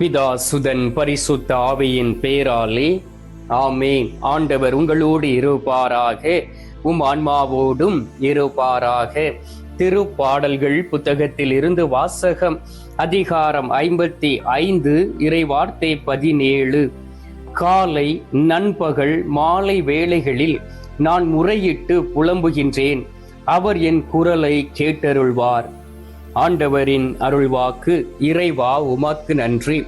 பிதா சுதன் பரிசுத்த ஆவியின் பேராலே. ஆமேன். ஆண்டவர் உங்களோடு இருப்பாராக. உம் ஆன்மாவோடும் இருப்பாராக. திருப்பாடல்கள் புத்தகத்தில் இருந்து வாசகம் அதிகாரம் ஐம்பத்தி ஐந்து இறைவார்த்தை பதினேழு. காலை நண்பகல் மாலை வேளைகளில் நான் முறையிட்டு புலம்புகின்றேன். அவர் என் குரலை கேட்டருள்வார். ஆண்டவரின் அருள்வாக்கு இறைவா உமாக்கு நன்றி.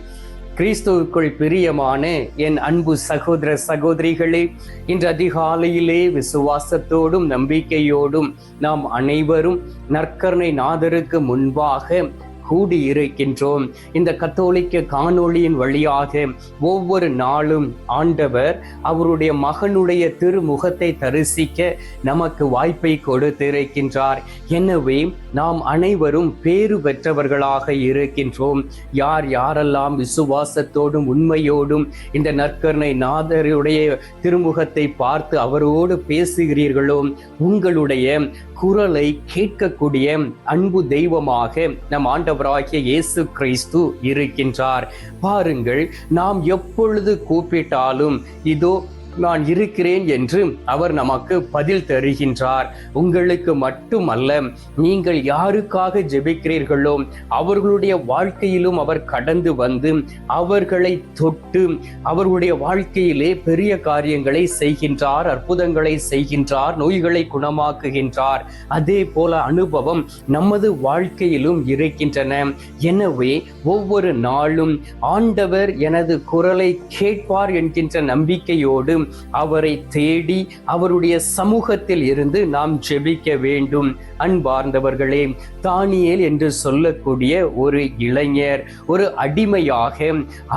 கிறிஸ்துவுக்குள் பிரியமான என் அன்பு சகோதர சகோதரிகளே இன்று அதிகாலையிலே விசுவாசத்தோடும் நம்பிக்கையோடும் நாம் அனைவரும் நற்கருணை நாதருக்கு முன்பாக கூடியிருக்கின்றோம். இந்த கத்தோலிக்க காணொளியின் வழியாக ஒவ்வொரு நாளும் ஆண்டவர் அவருடைய மகனுடைய திருமுகத்தை தரிசிக்க நமக்கு வாய்ப்பை கொடுத்திருக்கின்றார். எனவே நாம் அனைவரும் பேறு பெற்றவர்களாக இருக்கின்றோம். யார் யாரெல்லாம் விசுவாசத்தோடும் உண்மையோடும் இந்த நற்கருணை நாதருடைய திருமுகத்தை பார்த்து அவரோடு பேசுகிறீர்களோ உங்களுடைய குரலை கேட்கக்கூடிய அன்பு தெய்வமாக நம் ஆண்டவராகிய இயேசு கிறிஸ்து இருக்கின்றார். பாருங்கள் நாம் எப்பொழுது கூப்பிட்டாலும் இதோ நான் இருக்கிறேன் என்று அவர் நமக்கு பதில் தருகின்றார். உங்களுக்கு மட்டுமல்ல நீங்கள் யாருக்காக ஜெபிக்கிறீர்களோ அவர்களுடைய வாழ்க்கையிலும் அவர் கடந்து வந்து அவர்களை தொட்டு அவர்களுடைய வாழ்க்கையிலே பெரிய காரியங்களை செய்கின்றார் அற்புதங்களை செய்கின்றார் நோய்களை குணமாக்குகின்றார். அதே போல அனுபவம் நமது வாழ்க்கையிலும் இருக்கின்றன. எனவே ஒவ்வொரு நாளும் ஆண்டவர் எனது குரலை கேட்பார் என்கின்ற நம்பிக்கையோடு அவரை தேடி அவருடைய சமூகத்தில் இருந்து நாம் ஜெபிக்க வேண்டும். அன்பார்ந்தவர்களே தானியல் என்று சொல்லக்கூடிய ஒரு இளைஞர் ஒரு அடிமையாக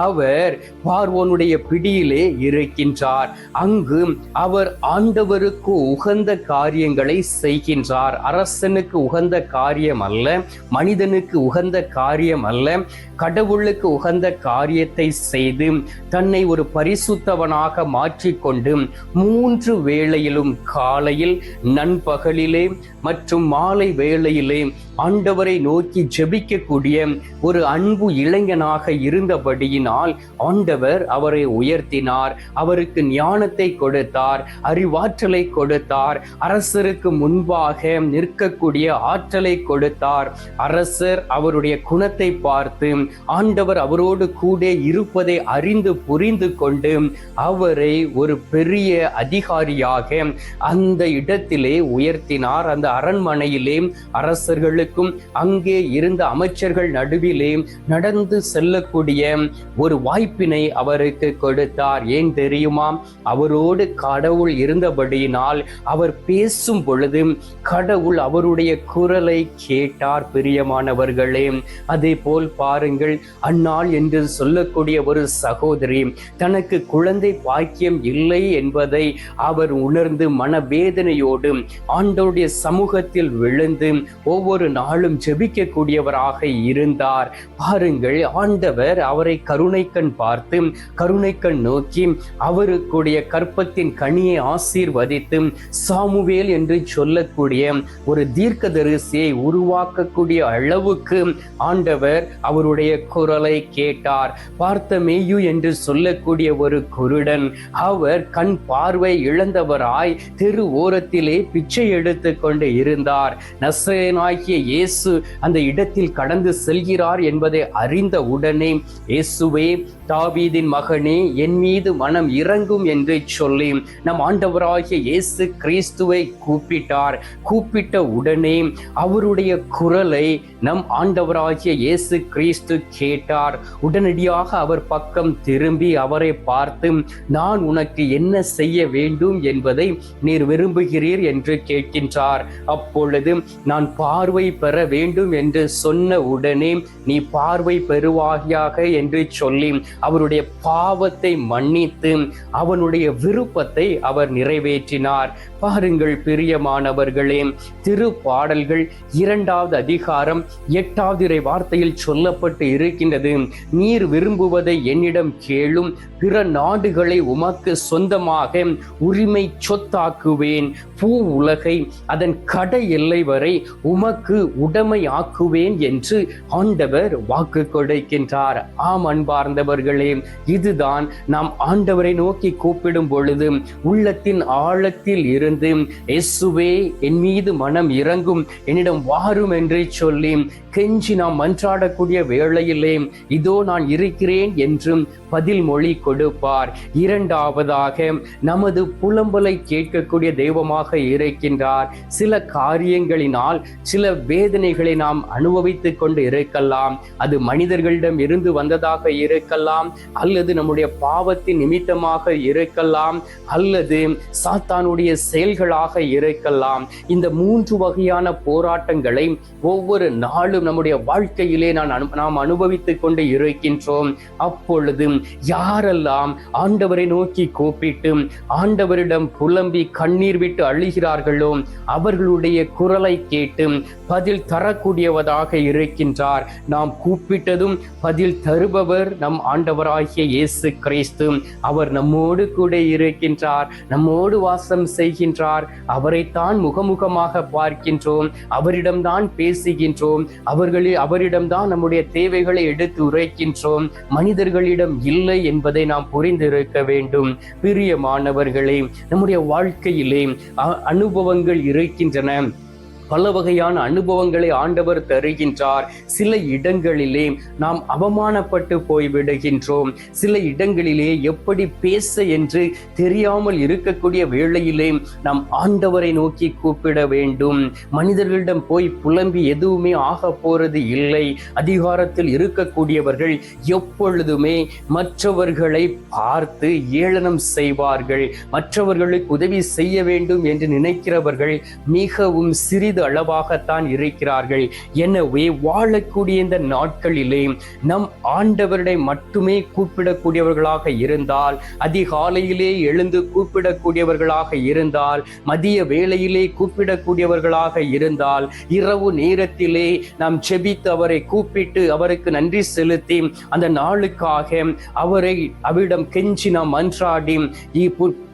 அவர் பார்வோனுடைய பிடியிலே இருக்கின்றார். அங்கு அவர் ஆண்டவருக்கு உகந்த காரியங்களை செய்கின்றார். அரசனுக்கு உகந்த காரியம் அல்ல மனிதனுக்கு உகந்த காரியம் அல்ல கடவுளுக்கு உகந்த காரியத்தை செய்து தன்னை ஒரு பரிசுத்தவனாக மாற்றிக்கொண்டு மூன்று வேளையிலும் காலையில் நண்பகலிலே மற்றும் மாலை வேளையிலே ஆண்டவரை நோக்கி ஜெபிக்கக்கூடிய ஒரு அன்பு இளைஞனாக இருந்தபடியினால் ஆண்டவர் அவரை உயர்த்தினார். அவருக்கு ஞானத்தை கொடுத்தார் அறிவாற்றலை கொடுத்தார் அரசருக்கு முன்பாக நிற்கக்கூடிய ஆற்றலை கொடுத்தார். அரசர் அவருடைய குணத்தை பார்த்து ஆண்டவர் அவரோடு கூட இருப்பதை அறிந்து புரிந்து கொண்டு அவரை ஒரு பெரிய அதிகாரியாக அந்த இடத்திலே உயர்த்தினார். அந்த அரண்மனையிலே அரசர்களுக்கு அரசர்களுக்கும் அங்கே இருந்த அமைச்சர்கள் நடுவிலே நடந்து செல்லக்கூடிய ஒரு வாய்ப்பினை அவருக்கு கொடுத்தார். ஏன் தெரியுமா? அவரோடு கடவுள் இருந்தபடியினால் அவர் பேசும் பொழுது கடவுள் அவருடைய குரலை கேட்டார். பிரியமானவர்களே அதே போல் பாருங்கள் அந்நாள் என்று சொல்லக்கூடிய ஒரு சகோதரி தனக்கு குழந்தை பாக்கியம் இல்லை என்பதை அவர் உணர்ந்து மனவேதனையோடு ஆண்டோடைய சமூகத்தில் விழுந்து ஒவ்வொரு நாளும் ஜெபிக்கக்கூடியவராக இருந்தார். பாருங்கள் ஆண்டவர் அவரை கருணைக்கண் பார்த்து கருணைக்கண் நோக்கி அவருக்குடைய கற்பத்தின் கனியை ஆசீர்வதித்து சாமுவேல் என்று சொல்லக்கூடிய ஒரு தீர்க்க தரிசியை உருவாக்கக்கூடிய அளவுக்கு ஆண்டவர் அவருடைய குரலை கேட்டார். பார்த்த மேயு என்று சொல்லக்கூடிய ஒரு குருடன் அவர் கண் பார்வை இழந்தவராய் தெரு ஓரத்திலே பிச்சை எடுத்து கொண்டு இருந்தார். நசனாகிய இயேசு அந்த இடத்தில் கடந்து செல்கிறார் என்பதை அறிந்த உடனே இயேசுவே தாவீதின் மகனே என் மீது மனம் இறங்கும் என்று சொல்லி நம் ஆண்டவராகிய இயேசு கிறிஸ்துவை கூப்பிட்டார். கூப்பிட்ட உடனே அவருடைய குரலை நம் ஆண்டவராகிய இயேசு கிறிஸ்து கேட்டார். உடனடியாக அவர் பக்கம் திரும்பி அவரை பார்த்து நான் உனக்கு என்ன செய்ய வேண்டும் என்பதை நீர் விரும்புகிறீர்? என்று கேட்கின்றார். அப்பொழுது நான் பார்வை பார்வை பெற வேண்டும் என்று சொன்ன உடனே நீ பார்வை பெறுவாயாக என்று சொல்லி அவருடைய பாவத்தை மன்னித்து அவனுடைய விருப்பத்தை அவர் நிறைவேற்றினார். பாருங்கள் பிரியமானவர்களே திருப்பாடல்கள் இரண்டாவது அதிகாரம் எட்டாவது இறை வார்த்தையில் சொல்லப்பட்டு இருக்கின்றது. நீர் விரும்புவதை என்னிடம் கேளும் பிற நாடுகளை உமக்கு சொந்தமாக உரிமை சொத்தாக்குவேன். பூ உலகை அதன் கடை எல்லை வரை உமக்கு உடைமை ஆக்குவேன் என்று ஆண்டவர் வாக்கு கொடுக்கின்றார். ஆம் அன்பார்ந்தவர்களே இதுதான் நாம் ஆண்டவரை நோக்கி கூப்பிடும் பொழுது உள்ளத்தின் ஆழத்தில் இருந்து எஸ்ஸுவே என் மீது மனம் இறங்கும் என்னிடம் வாரும் என்று சொல்லி கெஞ்சி நாம் மன்றாடக்கூடிய வேளையிலே இதோ நான் இருக்கிறேன் என்றும் பதில் மொழி கொடுப்பார். இரண்டாவதாக நமது புலம்பலை கேட்கக்கூடிய தெய்வமாக இருக்கின்றார். சில காரியங்களினால் சில வேதனைகளை நாம் அனுபவித்துக் கொண்டு இருக்கலாம். அது மனிதர்களிடம் இருந்து வந்ததாக இருக்கலாம். அல்லது நம்முடைய பாவத்தின் நிமித்தமாக இருக்கலாம். அல்லது சாத்தானுடைய செயல்களாக இருக்கலாம். இந்த மூன்று வகையான போராட்டங்களை ஒவ்வொரு நாளும் நம்முடைய வாழ்க்கையிலே நான் அனு- நாம் அனுபவித்துக் கொண்டு இருக்கின்றோம். அப்பொழுது யாரெல்லாம் ஆண்டவரை நோக்கி கூப்பிட்டு ஆண்டவரிடம் புலம்பி கண்ணீர் விட்டு அழுகிறார்களோ அவர்களுடைய குரலை கேட்டு பதில் தரக்கூடியவதாக இருக்கின்றார். நாம் கூப்பிட்டதும் பதில் தருபவர் நம் ஆண்டவராகிய இயேசு கிறிஸ்து. அவர் நம்மோடு கூட இருக்கின்றார் நம்மோடு வாசம் செய்கின்றார். அவரைத்தான் முகமுகமாக பார்க்கின்றோம். அவரிடம்தான் பேசுகின்றோம். அவர்களில் அவரிடம்தான் நம்முடைய தேவைகளை எடுத்து உரைக்கின்றோம். மனிதர்களிடம் இல்லை என்பதை நாம் புரிந்திருக்க வேண்டும். பிரியமானவர்களே நம்முடைய வாழ்க்கையிலே அ- அனுபவங்கள் இருக்கின்றன. பல வகையான அனுபவங்களை ஆண்டவர் தருகின்றார். சில இடங்களிலே நாம் அவமானப்பட்டு போய்விடுகின்றோம். சில இடங்களிலே எப்படி பேச என்று தெரியாமல் இருக்கக்கூடிய வேளையிலே நாம் ஆண்டவரை நோக்கி கூப்பிட வேண்டும். மனிதர்களிடம் போய் புலம்பி எதுவுமே ஆக போறது இல்லை. அதிகாரத்தில் இருக்கக்கூடியவர்கள் எப்பொழுதுமே மற்றவர்களை பார்த்து ஏளனம் செய்வார்கள். மற்றவர்களுக்கு உதவி செய்ய வேண்டும் என்று நினைக்கிறவர்கள் மிகவும் சிறிது அளவாகத்தான் இருக்கிறார்கள். எனவே வாழக்கூடிய இந்த நாட்களிலே நம் ஆண்டவரை மட்டுமே கூப்பிடக்கூடியவர்களாக இருந்தால் அதிகாலையிலே எழுந்து கூப்பிடக்கூடியவர்களாக இருந்தால் மதிய வேளையிலே கூப்பிடக்கூடியவர்களாக இருந்தால் இரவு நேரத்திலே நாம் செபித்து அவரை கூப்பிட்டு அவருக்கு நன்றி செலுத்தி அந்த நாளுக்காக அவரை அவரிடம் கெஞ்சி நாம் மன்றாடி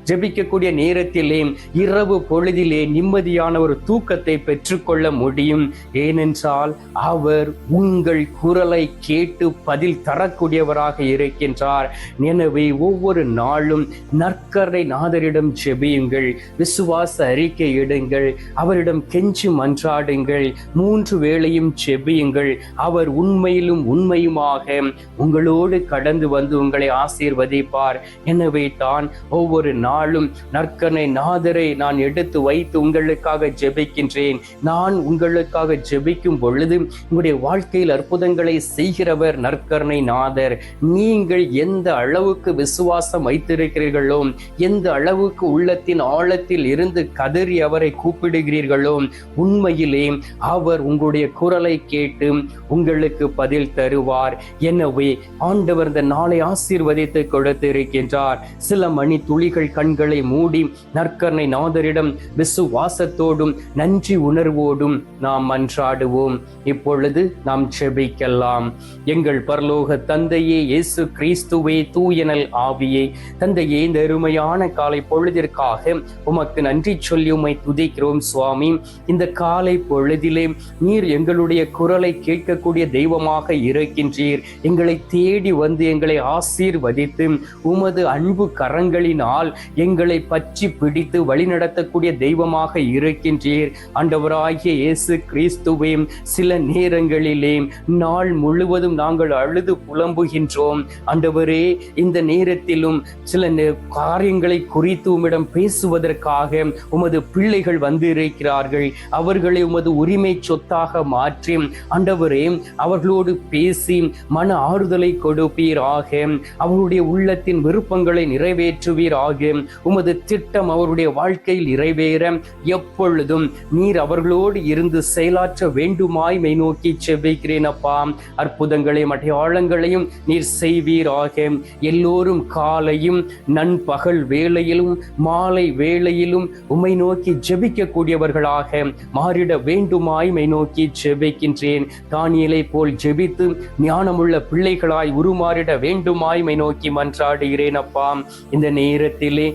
ஜெபிக்கக்கூடிய நேரத்திலே இரவு பொழுதிலே நிம்மதியான ஒரு தூக்கத்தை பெற்றுக்கொள்ள முடியும். ஏனென்றால் அவர் உங்கள் குரலை கேட்டு பதில் தரக்கூடியவராக இருக்கின்றார். எனவே ஒவ்வொரு நாளும் நற்கரை நாதரிடம் ஜெபியுங்கள். விசுவாச அறிக்கை இடுங்கள் அவரிடம் கெஞ்சி மன்றாடுங்கள். மூன்று வேளையும் ஜெபியுங்கள். அவர் உண்மையிலும் உண்மையுமாக உங்களோடு கடந்து வந்து உங்களை ஆசீர்வதிப்பார். எனவே தான் ஒவ்வொரு நாளும் நற்கனை நாதரை நான் எடுத்து வைத்து உங்களுக்காக ஜெபிக்கின்றேன். நான் உங்களுக்காக ஜெபிக்கும் பொழுது உங்களுடைய வாழ்க்கையில் அற்புதங்களை செய்கிறவர் நற்கருணை நாதர். நீங்கள் எந்த அளவுக்கு விசுவாசம் வைத்திருக்கிறீர்களோ எந்த அளவுக்கு உள்ளத்தின் ஆழத்தில் இருந்து கதறி அவரை கூப்பிடுகிறீர்களோ உண்மையிலே அவர் உங்களுடைய குரலை கேட்டு உங்களுக்கு பதில் தருவார். எனவே ஆண்டவர் இந்த நாளை ஆசீர்வதித்து கொடுத்திருக்கின்றார். சில மணி துளிகள் கண்களை மூடி நற்கருணை நாதரிடம் விசுவாசத்தோடும் நன்றி உணர்வோடும் நாம் மன்றாடுவோம். இப்பொழுது நாம் செபிக்கலாம் எங்கள் பரலோக தந்தையே இயேசு கிறிஸ்துவே தூயனல் ஆவியே. தந்தையே இந்த அருமையான காலை பொழுதிற்காக உமக்கு நன்றி சொல்லி உமை துதிக்கிறோம் சுவாமி. இந்த காலை பொழுதிலே நீர் எங்களுடைய குரலை கேட்கக்கூடிய தெய்வமாக இருக்கின்றீர். எங்களை தேடி வந்து எங்களை ஆசீர்வதித்து உமது அன்பு கரங்களினால் எங்களை பற்றி பிடித்து வழிநடத்தக்கூடிய தெய்வமாக இருக்கின்றீர். ஆண்டவராகிய இயேசு கிறிஸ்துவே சில நேரங்களிலே நாள் முழுவதும் நாங்கள் அழுது புலம்புகின்றோம். ஆண்டவரே இந்த நேரத்திலும் சில நே- காரியங்களை குறித்து உம்மிடம் பேசுவதற்காக உமது பிள்ளைகள் வந்திருக்கிறார்கள். அவர்களை உமது உரிமை சொத்தாக மாற்றி ஆண்டவரே அவர்களோடு பேசி மன ஆறுதலை கொடுப்பீராக. அவர்களுடைய உள்ளத்தின் விருப்பங்களை நிறைவேற்றுவீராக. உமது திட்டம் அவருடைய வாழ்க்கையில் நிறைவேற. எப்பொழுதும் நீர் அவர்களோடு இருந்து செயலாற்ற வேண்டுமாய் மை நோக்கி செவ்விக்கிறேன் அப்பா. அற்புதங்களையும் அடையாளங்களையும் நீர் செய்வீராக. எல்லோரும் காலையும் நண்பகல் வேளையிலும் மாலை வேளையிலும் உம்மை நோக்கி ஜெபிக்கக்கூடியவர்களாக. மாறிட வேண்டுமாய் மை நோக்கி ஜெபிக்கின்றேன் தானியலை போல் ஜெபித்து ஞானமுள்ள பிள்ளைகளாய் உருமாறிட வேண்டுமாய் மை நோக்கி மன்றாடுகிறேன் அப்பா. இந்த நேரத்திலே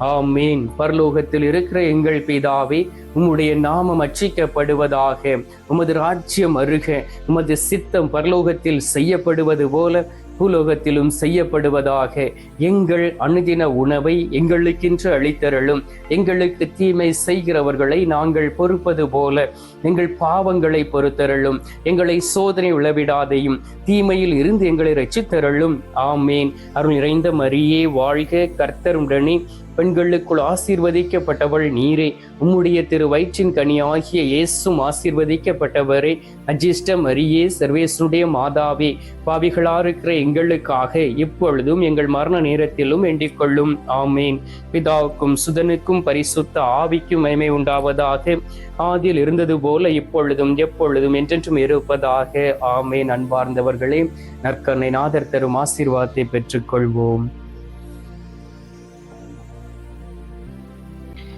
ஆமீன். பரலோகத்தில் இருக்கிற எங்கள் பிதாவே உம்முடைய நாமம் அச்சிக்கப்படுவதாக உமது ராஜ்யம் அருக உமது சித்தம் பரலோகத்தில் செய்யப்படுவது போல பூலோகத்திலும் செய்யப்படுவதாக எங்கள் அனுதின உணவை எங்களுக்கென்று அளித்தருளும். எங்களுக்கு தீமை செய்கிறவர்களை நாங்கள் பொறுப்பது போல எங்கள் பாவங்களை பொறுத்தருளும். எங்களை சோதனை உளவிடாதையும் தீமையில் இருந்து எங்களை ரட்சித்தருளும் ஆமேன். அருள் நிறைந்த மரியே வாழ்க கர்த்தருடனே. பெண்களுக்குள் ஆசீர்வதிக்கப்பட்டவள் நீரே. உம்முடைய திரு வயிற்றின் கனி ஆகிய இயேசும் ஆசீர்வதிக்கப்பட்டவரே. அஜிஷ்ட மரியே சர்வேசனுடைய மாதாவே. பாவிகளா இருக்கிற எங்களுக்காக இப்பொழுதும் எங்கள் மரண நேரத்திலும் எண்டிக்கொள்ளும் ஆமேன். பிதாவுக்கும் சுதனுக்கும் பரிசுத்த ஆவிக்கும் மகிமை உண்டாவதாக. ஆதியில் இருந்தது போல இப்பொழுதும் எப்பொழுதும் என்றென்றும் இருப்பதாக. ஆமேன். அன்பார்ந்தவர்களே நற்கருணை நாதர் தரும் ஆசீர்வாதத்தை பெற்றுக்கொள்வோம்.